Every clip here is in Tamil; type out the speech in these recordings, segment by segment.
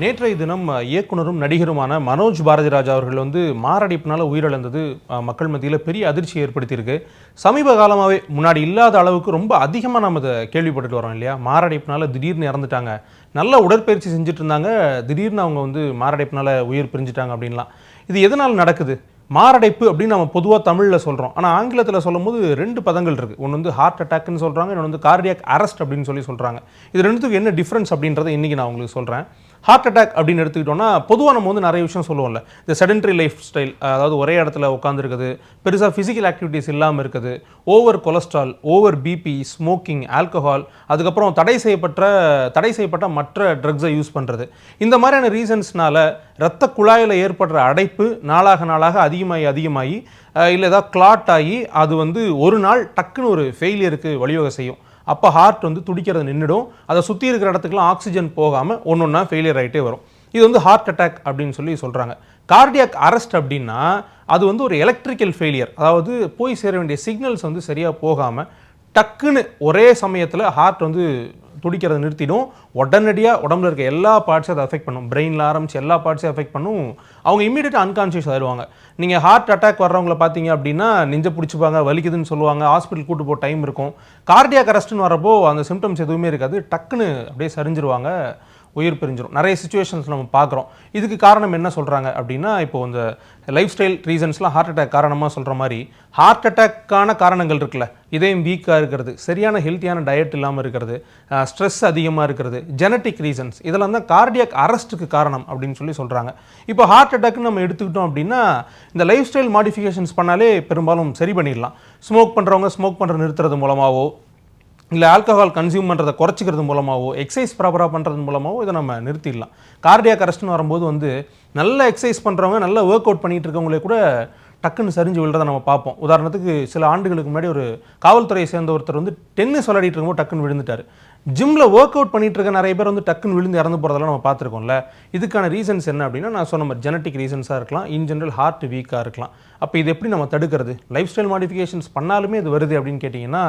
நேற்றைய தினம் இயக்குனரும் நடிகருமான மனோஜ் பாரதிராஜா அவர்கள் வந்து மாரடைப்பினால் உயிரிழந்தது மக்கள் மத்தியில் பெரிய அதிர்ச்சியை ஏற்படுத்தியிருக்கு. சமீப காலமாகவே முன்னாடி இல்லாத அளவுக்கு ரொம்ப அதிகமாக நம்ம இதை கேள்விப்பட்டுட்டு வரோம் இல்லையா? மாரடைப்பினால் திடீர்னு இறந்துட்டாங்க. நல்ல உடற்பயிற்சி செஞ்சுட்டு இருந்தாங்க திடீர்னு அவங்க வந்து மாரடைப்பினால் உயிர் பிரிஞ்சுட்டாங்க அப்படின்லாம். இது எதனால் நடக்குது? மாரடைப்பு அப்படின்னு நம்ம பொதுவாக தமிழில் சொல்கிறோம் ஆனால் ஆங்கிலத்தில் சொல்லும்போது ரெண்டு பதங்கள் இருக்குது ஒன்று வந்து ஹார்ட் அட்டாக்னு சொல்கிறாங்க இன்னொன்று வந்து கார்டியாக் அரெஸ்ட் அப்படின்னு சொல்லி சொல்கிறாங்க இது ரெண்டுத்துக்கு என்ன டிஃப்ரென்ஸ் அப்படின்றத இன்றைக்கி நான் உங்களுக்கு சொல்கிறேன் ஹார்ட் அட்டாக் அப்படின்னு எடுத்துக்கிட்டோம்னா பொதுவாக நம்ம வந்து நிறைய விஷயம் சொல்லுவோம்ல. இந்த செடென்ட்ரி லைஃப் ஸ்டைல் அதாவது ஒரே இடத்துல உட்காந்துருக்குது பெருசாக ஃபிசிக்கல் ஆக்டிவிட்டீஸ் இல்லாமல் இருக்குது over cholesterol over BP smoking alcohol அதுக்கப்புறம் தடை செய்யப்பட்ட தடை செய்யப்பட்ட மற்ற ட்ரக்ஸை யூஸ் பண்ணுறது இந்த மாதிரியான ரீசன்ஸ்னால இரத்த குழாயில் ஏற்படுற அடைப்பு நாளாக நாளாக அதிகமாகி அதிகமாகி இல்லை ஏதாவது கிளாட் ஆகி அது வந்து ஒரு நாள் டக்குன்னு ஒரு ஃபெயிலியருக்கு வழிவகை செய்யும். அப்போ ஹார்ட் வந்து துடிக்கிறது நின்றுடும் அதை சுற்றி இருக்கிற இடத்துக்குலாம் ஆக்சிஜன் போகாமல் ஒன்று ஒன்றா ஃபெயிலியர் ஆகிட்டே வரும். இது வந்து ஹார்ட் அட்டாக் அப்படின்னு சொல்லி சொல்கிறாங்க கார்டியாக் அரெஸ்ட் அப்படின்னா அது வந்து ஒரு எலக்ட்ரிக்கல் ஃபெயிலியர் அதாவது போய் சேர வேண்டிய சிக்னல்ஸ் வந்து சரியாக போகாமல் டக்குன்னு ஒரே சமயத்தில் ஹார்ட் வந்து துடிக்கிறத நிறுத்திடும். உடனடியாக உடம்புல இருக்க எல்லா பார்ட்ஸையும் அதை அஃபெக்ட் பண்ணும். பிரெயினில் ஆரம்பிச்சு எல்லா பார்ட்ஸையும் அஃபெக்ட் பண்ணும். அவங்க இமீடியட்டாக அன்கான்ஷியஸ் ஆயிடுவாங்க. நீங்கள் ஹார்ட் அட்டாக் வர்றவங்கள பார்த்தீங்க அப்படின்னா நெஞ்ச பிடிச்சிப்பாங்க வலிக்குதுன்னு சொல்லுவாங்க ஹாஸ்பிட்டல் கூட்டு போக டைம் இருக்கும். கார்டியாக் அரெஸ்ட்னு வரப்போ அந்த சிம்டம்ஸ் எதுவுமே இருக்காது. டக்குன்னு அப்படியே சரிஞ்சிருவாங்க. உயிர் பிரிஞ்சிரும். நிறைய சுச்சுவேஷன்ஸ் நம்ம பார்க்குறோம். இதுக்கு காரணம் என்ன சொல்கிறாங்க அப்படின்னா இப்போ இந்த லைஃப் ஸ்டைல் ரீசன்ஸ்லாம் ஹார்ட் அட்டாக் காரணமாக சொல்கிற மாதிரி ஹார்ட் அட்டாக்கான காரணங்கள் இருக்குல்ல. இதயம் வீக்காக இருக்கிறது சரியான ஹெல்த்தியான டயட் இல்லாமல் இருக்கிறது ஸ்ட்ரெஸ் அதிகமாக இருக்கிறது ஜெனட்டிக் ரீசன்ஸ் இதெல்லாம் தான் கார்டியாக் அரெஸ்ட்டுக்கு காரணம் அப்படின்னு சொல்லி சொல்கிறாங்க இப்போ ஹார்ட் அட்டாக்னு நம்ம எடுத்துக்கிட்டோம் அப்படின்னா இந்த லைஃப் ஸ்டைல் மாடிஃபிகேஷன்ஸ் பண்ணாலே பெரும்பாலும் சரி பண்ணிடலாம். ஸ்மோக் பண்ணுறவங்க ஸ்மோக் பண்ணுற நிறுத்துறது மூலமாகவோ இல்லை ஆல்கஹால் கன்சியூம் பண்ணுறதை குறைச்சிக்கிறது மூலமாகவோ எக்ஸசைஸ் ப்ராப்பராக பண்ணுறது மூலமாகவோ இதை நம்ம நிறுத்திடலாம். கார்டியாக அரெஸ்ட்னு வரும்போது வந்து நல்ல எக்ஸசைஸ் பண்ணுறவங்க நல்ல ஒர்க் அவுட் பண்ணிகிட்டு இருக்கவங்களே கூட டக்குன்னு சரிஞ்சு விழுறதை நம்ம பார்ப்போம். உதாரணத்துக்கு சில ஆண்டுகளுக்கு முன்னாடி ஒரு காவல்துறையை சேர்ந்த ஒருத்தர் வந்து டென்னிஸ் விளையாடிட்டு இருக்கும்போது டக்குன்னு விழுந்துட்டார். ஜிம்மில் ஒர்க் அவுட் பண்ணிட்டு இருக்க நிறைய பேர் வந்து டக்குன்னு விழுந்து இறந்து போகிறதெல்லாம் நம்ம பார்த்துருக்கோம்ல. இதுக்கான ரீசன்ஸ் என்ன அப்படின்னா நான் சொன்ன மாதிரி ஜெனட்டிக் ரீசன்ஸாக இருக்கலாம். இன் ஜென்ரல் ஹார்ட் வீக்காக இருக்கலாம். அப்போ இது எப்படி நம்ம தடுக்கிறது? லைஃப் ஸ்டைல் மாடிஃபிகேஷன்ஸ் பண்ணாலுமே இது வருது அப்படின்னு கேட்டிங்கன்னா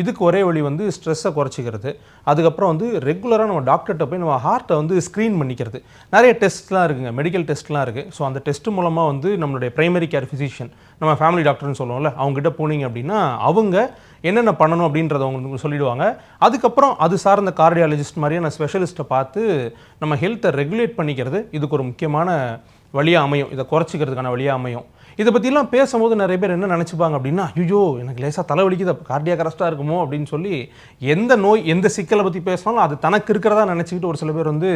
இதுக்கு ஒரே வழி வந்து ஸ்ட்ரெஸ்ஸை குறைச்சிக்கிறது. அதுக்கப்புறம் வந்து ரெகுலராக நம்ம டாக்டர்கிட்ட போய் நம்ம ஹார்ட்டை வந்து ஸ்க்ரீன் பண்ணிக்கிறது. நிறைய டெஸ்ட்லாம் இருக்குங்க மெடிக்கல் டெஸ்ட்லாம் இருக்குது ஸோ அந்த டெஸ்ட் மூலமாக வந்து நம்மளுடைய ப்ரைமரி கேர் ஃபிசிஷியன் நம்ம ஃபேமிலி டாக்டர்னு சொல்லுவோம்ல அவங்ககிட்ட போனீங்க அப்படின்னா அவங்க என்னென்ன பண்ணணும் அப்படின்றத அவங்க சொல்லிடுவாங்க. அதுக்கப்புறம் அது சார்ந்த கார்டியாலஜிஸ்ட் மாதிரியான ஸ்பெஷலிஸ்ட்டை பார்த்து நம்ம ஹெல்த்தை ரெகுலேட் பண்ணிக்கிறது. இதுக்கு ஒரு முக்கியமான வழியாக அமையும். இதை குறைச்சிக்கிறதுக்கான வழியாக அமையும். இதை பற்றிலாம் பேசும்போது நிறைய பேர் என்ன நினச்சிப்பாங்க அப்படின்னா ஐயோ எனக்கு லேசாக தலைவலிக்குது கார்டியாக கரெக்டாக இருக்குமோ அப்படின்னு சொல்லி எந்த நோய் எந்த சிக்கலை பற்றி பேசினாலும் அது தனக்கு இருக்கிறதா நினச்சிக்கிட்டு ஒரு சில பேர் வந்து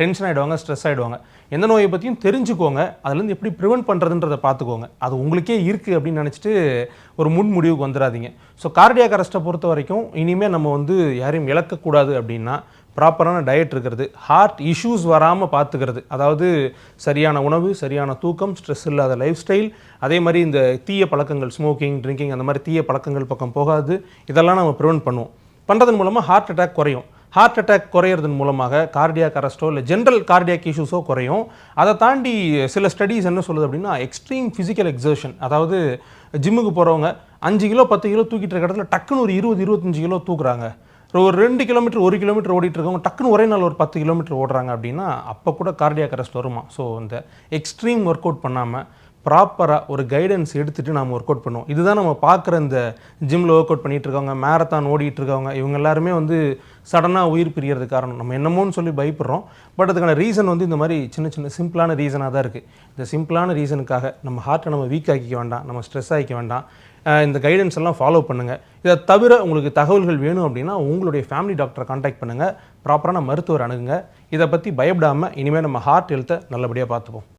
டென்ஷன் ஆகிடுவாங்க ஸ்ட்ரெஸ் ஆகிடுவாங்க எந்த நோயை பற்றியும் தெரிஞ்சுக்கோங்க. அதுலேருந்து எப்படி ப்ரிவென்ட் பண்ணுறதுன்றதை பார்த்துக்கோங்க. அது உங்களுக்கே இருக்குது அப்படின்னு நினச்சிட்டு ஒரு முன் முடிவுக்கு வந்துடாதீங்க ஸோ கார்டியாக அரெஸ்ட்டை பொறுத்த வரைக்கும் இனிமேல் நம்ம வந்து யாரையும் இழக்கக்கூடாது அப்படின்னா ப்ராப்பரான டயட் இருக்கிறது. ஹார்ட் இஷ்யூஸ் வராமல் பார்த்துக்கிறது. அதாவது சரியான உணவு சரியான தூக்கம் ஸ்ட்ரெஸ் இல்லாத லைஃப் ஸ்டைல் அதே மாதிரி இந்த தீய பழக்கங்கள் ஸ்மோக்கிங் ட்ரிங்கிங் அந்த மாதிரி தீய பழக்கங்கள் பக்கம் போகாது. இதெல்லாம் நம்ம ப்ரிவென்ட் பண்ணுவோம். பண்ணுறதன் மூலமாக ஹார்ட் அட்டாக் குறையும். ஹார்ட் அட்டாக் குறையிறதன் மூலமாக கார்டியாக் அரெஸ்ட்டோ இல்லை ஜென்ரல் கார்டியாக் இஷ்யூஸோ குறையும். அதை தாண்டி சில ஸ்டடீஸ் என்ன சொல்லுது அப்படின்னா எக்ஸ்ட்ரீம் ஃபிசிக்கல் எக்ஸர்ஷன் அதாவது ஜிம்முக்கு போகிறவங்க அஞ்சு கிலோ பத்து கிலோ தூக்கிட்டு இருக்க இடத்துல டக்குன்னு ஒரு இருபது இருபத்தஞ்சு கிலோ தூக்குறாங்க. ஒரு ரெண்டு கிலோமீட்டர் ஒரு கிலோமீட்டர் ஓடிட்டு இருக்கவங்க டக்குன்னு ஒரே நாள் ஒரு பத்து கிலோமீட்டர் ஓடுறாங்க அப்படின்னா அப்போ கூட கார்டியாக் அரெஸ்ட் வருமா? ஸோ இந்த எக்ஸ்ட்ரீம் ஒர்க் அவுட் பண்ணாமல் ப்ராப்பராக ஒரு கைடன்ஸ் எடுத்துகிட்டு நம்ம ஒர்க் அவுட் பண்ணுவோம். இதுதான் நம்ம பார்க்குற இந்த ஜிம்மில் ஒர்க் அவுட் பண்ணிகிட்டு இருக்கவங்க மேரத்தான் ஓடிட்டு இருக்கவங்க இவங்க எல்லாருமே வந்து சடனாக உயிர் பிரியறது காரணம். நம்ம என்னமோன்னு சொல்லி பயப்படுறோம். பட் அதுக்கான ரீசன் வந்து இந்த மாதிரி சின்ன சின்ன சிம்பிளான ரீசனாக தான் இருக்குது இந்த சிம்பிளான ரீசனுக்காக நம்ம ஹார்ட்டை நம்ம வீக் ஆக்கிக்க வேண்டாம் நம்ம ஸ்ட்ரெஸ் ஆகிக்க வேண்டாம். இந்த கைடன்ஸ் எல்லாம் ஃபாலோ பண்ணுங்கள் இதை தவிர உங்களுக்கு தகவல்கள் வேணும் அப்படின்னா உங்களுடைய ஃபேமிலி டாக்டரை காண்டாக்ட் பண்ணுங்கள் ப்ராப்பரான மருத்துவர் அணுகுங்க. இதை பற்றி பயப்படாமல் இனிமேல் நம்ம ஹார்ட் ஹெல்த்தை நல்லபடியாக பார்த்துப்போம்.